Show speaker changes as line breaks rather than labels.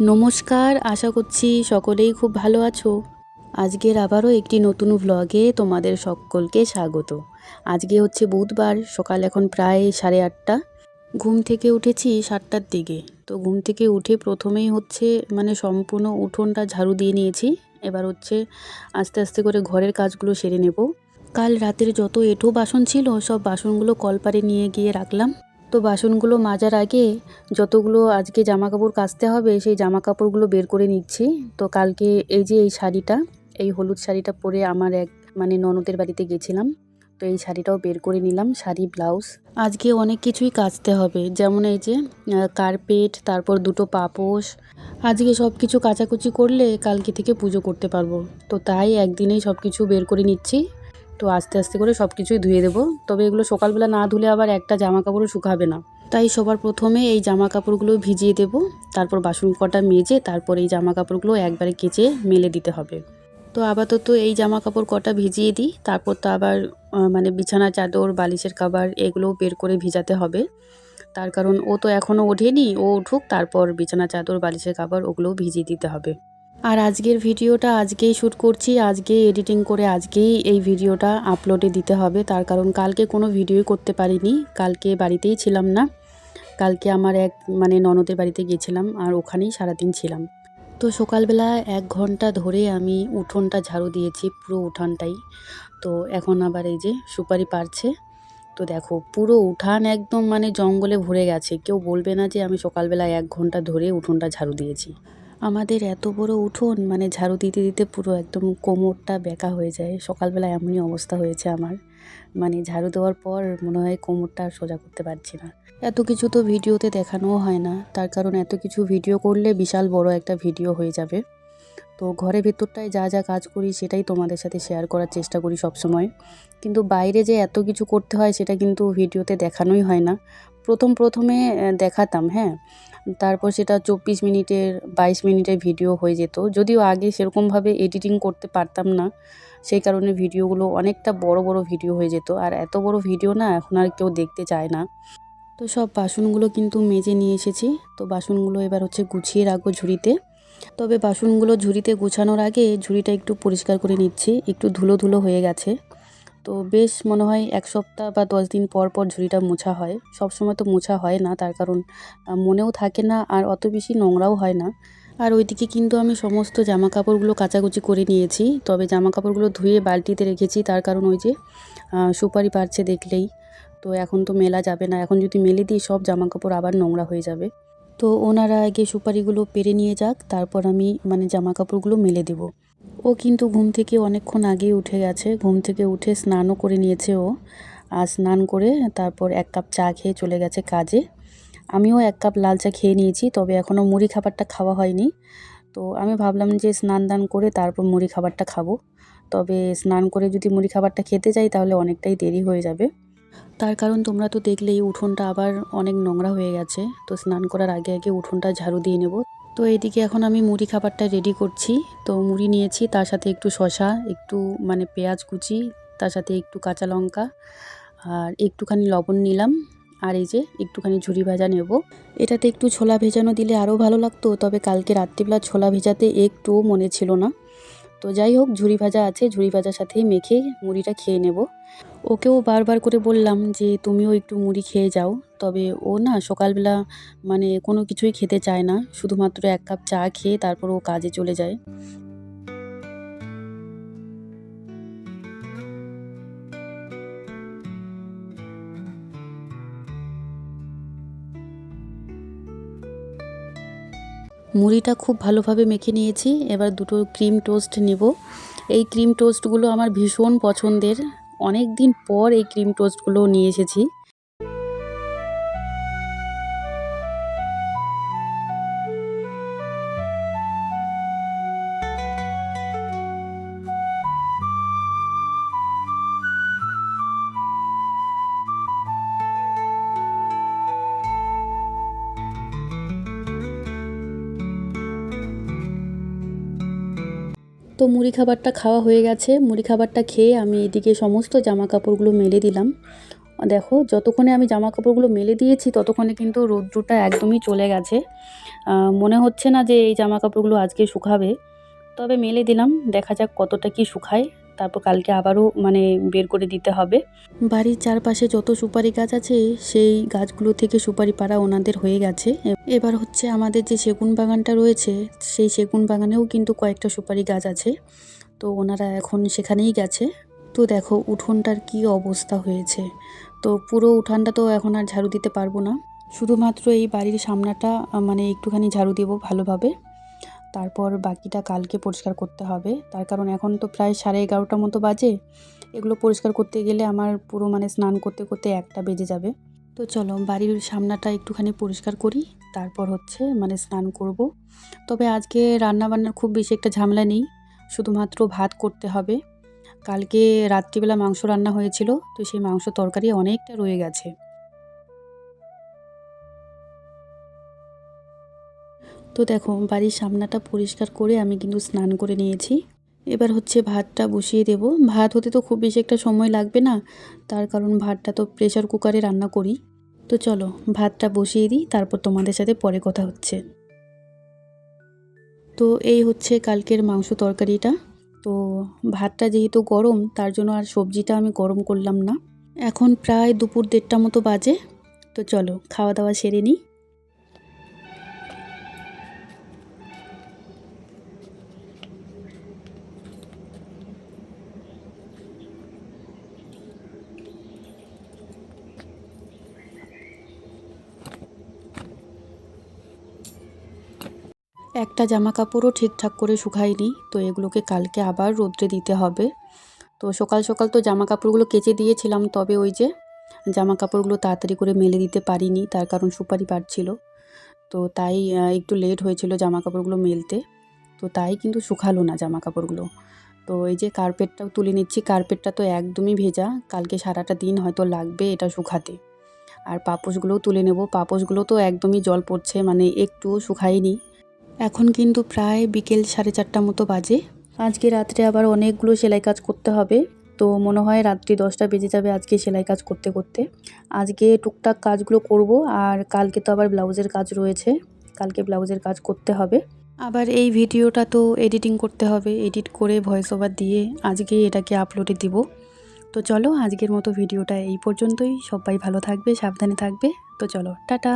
নমস্কার, আশা করছি সকলেই খুব ভালো আছো। আজকের আবারও একটি নতুন ভ্লগে তোমাদের সকলকে স্বাগত। আজকে হচ্ছে বুধবার, সকাল এখন প্রায় সাড়ে আটটা। ঘুম থেকে উঠেছি সাতটার দিকে। তো ঘুম থেকে উঠে প্রথমেই হচ্ছে মানে সম্পূর্ণ উঠোনটা ঝাড়ু দিয়ে নিয়েছি। এবার হচ্ছে আস্তে আস্তে করে ঘরের কাজগুলো সেরে নেব। কাল রাতের যত এঁঠো বাসন ছিল, সব বাসনগুলো কলপারে নিয়ে গিয়ে রাখলাম। তো বাসনগুলো মাজার আগে যতগুলো আজকে জামা কাপড় কাচতে হবে, সেই জামা কাপড়গুলো বের করে নিচ্ছি। তো কালকে এই যে এই শাড়িটা, এই হলুদ শাড়িটা পরে আমার এক মানে ননদের বাড়িতে গেছিলাম। তো এই শাড়িটাও বের করে নিলাম, শাড়ি, ব্লাউজ। আজকে অনেক কিছুই কাচতে হবে, যেমন এই যে কার্পেট, তারপর দুটো পাপোশ। আজকে সব কিছু কাচাকুচি করলে কালকে থেকে পুজো করতে পারব। তো তাই একদিনেই সব কিছু বের করে নিচ্ছি। তো আস্তে আস্তে করে সব কিছুই ধুয়ে দেবো। তবে এগুলো সকালবেলা না ধুলে আবার একটা জামা কাপড়ও শুকাবে না। তাই সবার প্রথমে এই জামা কাপড়গুলো ভিজিয়ে দেব, তারপর বাসন কটা মেজে তারপর এই জামা কাপড়গুলো একবারে কেচে মেলে দিতে হবে। তো আপাতত এই জামা কাপড় কটা ভিজিয়ে দিই, তারপর তো আবার মানে বিছানা, চাদর, বালিশের কাবার এগুলোও বের করে ভিজাতে হবে। তার কারণ ও তো এখনও ওঠেনি, ও উঠুক, তারপর বিছানা, চাদর, বালিশের কাবার ওগুলোও ভিজিয়ে দিতে হবে। আর আজকের ভিডিওটা আজকেই শ্যুট করছি, আজকেই এডিটিং করে আজকেই এই ভিডিওটা আপলোডে দিতে হবে। তার কারণ কালকে কোনো ভিডিওই করতে পারিনি, কালকে বাড়িতেই ছিলাম না। কালকে আমার এক মানে ননদের বাড়িতে গেছিলাম আর ওখানেই সারাদিন ছিলাম। তো সকালবেলা এক ঘণ্টা ধরে আমি উঠোনটা ঝাড়ু দিয়েছি, পুরো উঠানটাই। তো এখন আবার এই যে সুপারি পারছে তো দেখো, পুরো উঠান একদম মানে জঙ্গলে ভরে গেছে। কেউ বলবে না যে আমি সকালবেলা এক ঘণ্টা ধরে উঠোনটা ঝাড়ু দিয়েছি। আমাদের এত বড় উঠোন মানে ঝাড়ু দিতে দিতে পুরো একদম কোমরটা বেঁকা হয়ে যায়। সকালবেলা এমনই অবস্থা হয়েছে আমার। মানে ঝাড়ু দেওয়ার পর মনে হয় কোমরটা আর সোজা করতে পারছি না। এত কিছু তো ভিডিওতে দেখানোও হয় না। তার কারণ এত কিছু ভিডিও করলে বিশাল বড় একটা ভিডিও হয়ে যাবে। তো ঘরের ভেতরটায় যা যা কাজ করি সেটাই তোমাদের সাথে শেয়ার করার চেষ্টা করি সব সময় কিন্তু বাইরে যে এত কিছু করতে হয় সেটা কিন্তু ভিডিওতে দেখানোই হয় না। প্রথম প্রথমে দেখাতাম হ্যাঁ? তারপর সেটা চব্বিশ মিনিটের, বাইশ মিনিটের ভিডিও হয়ে যেত। যদিও আগে সেরকমভাবে এডিটিং করতে পারতাম না, সেই কারণে ভিডিওগুলো অনেকটা বড় বড় ভিডিও হয়ে যেত। আর এত বড় ভিডিও না এখন আর কেউ দেখতে চায় না। তো সব বাসনগুলো কিন্তু মেজে নিয়ে এসেছি। তো বাসনগুলো এবার হচ্ছে গুছিয়ে রাখব ঝুড়িতে। তবে বাসনগুলো ঝুড়িতে গুছানোর আগে ঝুড়িটা একটু পরিষ্কার করে নিচ্ছি। একটু ধুলো ধুলো হয়ে গেছে। তো বেশ মনে হয় এক সপ্তাহ বা দশ দিন পর পর ঝুড়িটা মোছা হয়। সব সময় তো মোছা হয় না, তার কারণ মনেও থাকে না আর অত বেশি নোংরাও হয় না। আর ওইদিকে কিন্তু আমি সমস্ত জামা কাপড়গুলো কাচাকুচি করে নিয়েছি, তবে জামা কাপড়গুলো ধুয়ে বালতিতে রেখেছি, তার কারণ ওই যে সুপারি পারছে দেখলেই। তো এখন তো মেলা যাবে না, এখন যদি মেলে দিই সব জামা কাপড় আবার নোংরা হয়ে যাবে। তো ওনারা আগে সুপারিগুলো পেরে নিয়ে যাক, তারপর আমি মানে জামা কাপড়গুলো মেলে দেবো। ও কিন্তু ঘুম থেকে অনেকক্ষণ আগেই উঠে গেছে। ঘুম থেকে উঠে স্নানও করে নিয়েছে ও। আর স্নান করে তারপর এক কাপ চা খেয়ে চলে গেছে কাজে। আমিও এক কাপ লাল চা খেয়ে নিয়েছি, তবে এখনও মুড়ি খাবারটা খাওয়া হয়নি। তো আমি ভাবলাম যে স্নান দান করে তারপর মুড়ি খাবারটা খাব। তবে স্নান করে যদি মুড়ি খাবারটা খেতে যাই তাহলে অনেকটাই দেরি হয়ে যাবে। তার কারণ তোমরা তো দেখলেই উঠোনটা আবার অনেক নোংরা হয়ে গেছে। তো স্নান করার আগে আগে উঠোনটা ঝাড়ু দিয়ে নেব। তো এদিকে এখন আমি মুড়ি খাবারটা রেডি করছি। তো মুড়ি নিয়েছি, তার সাথে একটু শশা একটু মানে পেঁয়াজ কুচি, তার সাথে একটু কাঁচা লঙ্কা আর একটুখানি লবণ নিলাম। আর এই যে একটুখানি ঝুরি ভাজা নেব। এটাতে একটু ছোলা ভেজানো দিলে আরও ভালো লাগতো, তবে কালকে রাত্রিবেলা ছোলা ভেজাতে একটুও মনে ছিল না। তো যাই হোক, ঝুড়ি ভাজা আছে, ঝুড়ি ভাজার সাথেই মেখে মুড়িটা খেয়ে নেব। ওকেও বারবার করে বললাম যে, তুমিও একটু মুড়ি খেয়ে যাও। তবে ও না সকালবেলা মানে কোনো কিছুই খেতে চায় না। শুধুমাত্র এক কাপ চা খেয়ে তারপর ও কাজে চলে যায়। মুড়িটা খুব ভালোভাবে মেখে নিয়েছি। এবার দুটো ক্রিম টোস্ট নেব। এই ক্রিম টোস্টগুলো আমার ভীষণ পছন্দের। অনেক দিন পর এই ক্রিম টোস্টগুলো নিয়ে এসেছি। তো মুড়ি খাবারটা খাওয়া হয়ে গেছে। মুড়ি খাবারটা খেয়ে আমি এদিকে সমস্ত জামা কাপড়গুলো মেলে দিলাম। দেখো, যতক্ষণে আমি জামা কাপড়গুলো মেলে দিয়েছি, ততক্ষণে কিন্তু রৌদ্রটা একদমই চলে গেছে। মনে হচ্ছে না যে এই জামা কাপড়গুলো আজকে শুকাবে। তবে মেলে দিলাম, দেখা যাক কতটা কি শুকায়। তারপর কালকে আবারও মানে বের করে দিতে হবে। বাড়ির চারপাশে যত সুপারি গাছ আছে, সেই গাছগুলো থেকে সুপারি পাড়া ওনাদের হয়ে গেছে। এবার হচ্ছে আমাদের যে সেগুন বাগানটা রয়েছে, সেই সেগুন বাগানেও কিন্তু কয়েকটা সুপারি গাছ আছে। তো ওনারা এখন সেখানেই গেছে। তো দেখো উঠোনটার কি অবস্থা হয়েছে। তো পুরো উঠানটা তো এখন আর ঝাড়ু দিতে পারব না। শুধুমাত্র এই বাড়ির সামনাটা মানে একটুখানি ঝাড়ু দেবো ভালোভাবে। তারপর বাকিটা কালকে পরিষ্কার করতে হবে। তার কারণ এখন তো প্রায় সাড়ে এগারোটা মতো বাজে। এগুলো পরিষ্কার করতে গেলে আমার পুরো মানে স্নান করতে করতে একটা বেজে যাবে। তো চলো বাড়ির সামনাটা একটুখানি পরিষ্কার করি, তারপর হচ্ছে মানে স্নান করব। তবে আজকে রান্না বান্নার খুব বেশি একটা ঝামেলা নেই, শুধুমাত্র ভাত করতে হবে। কালকে রাত্রিবেলা মাংস রান্না হয়েছিল, তো সেই মাংস তরকারি অনেকটা রয়ে গেছে। তো দেখো, বাড়ির সামনাটা পরিষ্কার করে আমি কিন্তু স্নান করে নিয়েছি। এবার হচ্ছে ভাতটা বসিয়ে দেব। ভাত হতে তো খুব বেশি একটা সময় লাগবে না, তার কারণ ভাতটা তো প্রেশার কুকারে রান্না করি। তো চলো, ভাতটা বসিয়ে দিই, তারপর তোমাদের সাথে পরে কথা হচ্ছে। তো এই হচ্ছে কালকের মাংস তরকারিটা। তো ভাতটা যেহেতু গরম, তার জন্য আর সবজিটা আমি গরম করলাম না। এখন প্রায় দুপুর দেড়টা মতো বাজে। তো চলো, খাওয়া দাওয়া সেরে নিই। একটা জামা কাপড়ও ঠিকঠাক করে শুকায়নি, তো এগুলোকে কালকে আবার রোদ্রে দিতে হবে। তো সকাল সকাল তো জামা কাপড়গুলো কেচে দিয়েছিলাম, তবে ওই যে জামা কাপড়গুলো তাড়াতাড়ি করে মেলে দিতে পারিনি, তার কারণ সুপারি পাড়ছিল তো তাই একটু লেট হয়েছিল জামা কাপড়গুলো মেলতে, তো তাই কিন্তু শুকালো না জামা কাপড়গুলো তো এই যে কার্পেটটাও তুলে নিচ্ছি, কার্পেটটা তো একদমই ভেজা, কালকে সারাটা দিন হয়তো লাগবে এটা শুকাতে। আর পাপোশগুলোও তুলে নেব, পাপোশগুলো তো একদমই জল পড়ছে মানে একটুও শুকায়নি এখন কিন্তু প্রায় বিকেল সাড়ে চারটা মতো বাজে। আজকে রাত্রে আবার অনেকগুলো সেলাই কাজ করতে হবে। তো মনে হয় রাত্রি দশটা বেজে যাবে আজকে সেলাই কাজ করতে করতে। আজকে টুকটাক কাজগুলো করব আর কালকে তো আবার ব্লাউজের কাজ রয়েছে। কালকে ব্লাউজের কাজ করতে হবে। আবার এই ভিডিওটা তো এডিটিং করতে হবে। এডিট করে ভয়েস ওভার দিয়ে আজকে এটাকে আপলোডে দিব। তো চলো আজকের মতো ভিডিওটা এই পর্যন্তই। সবাই ভালো থাকবে, সাবধানে থাকবে। তো চলো, টাটা।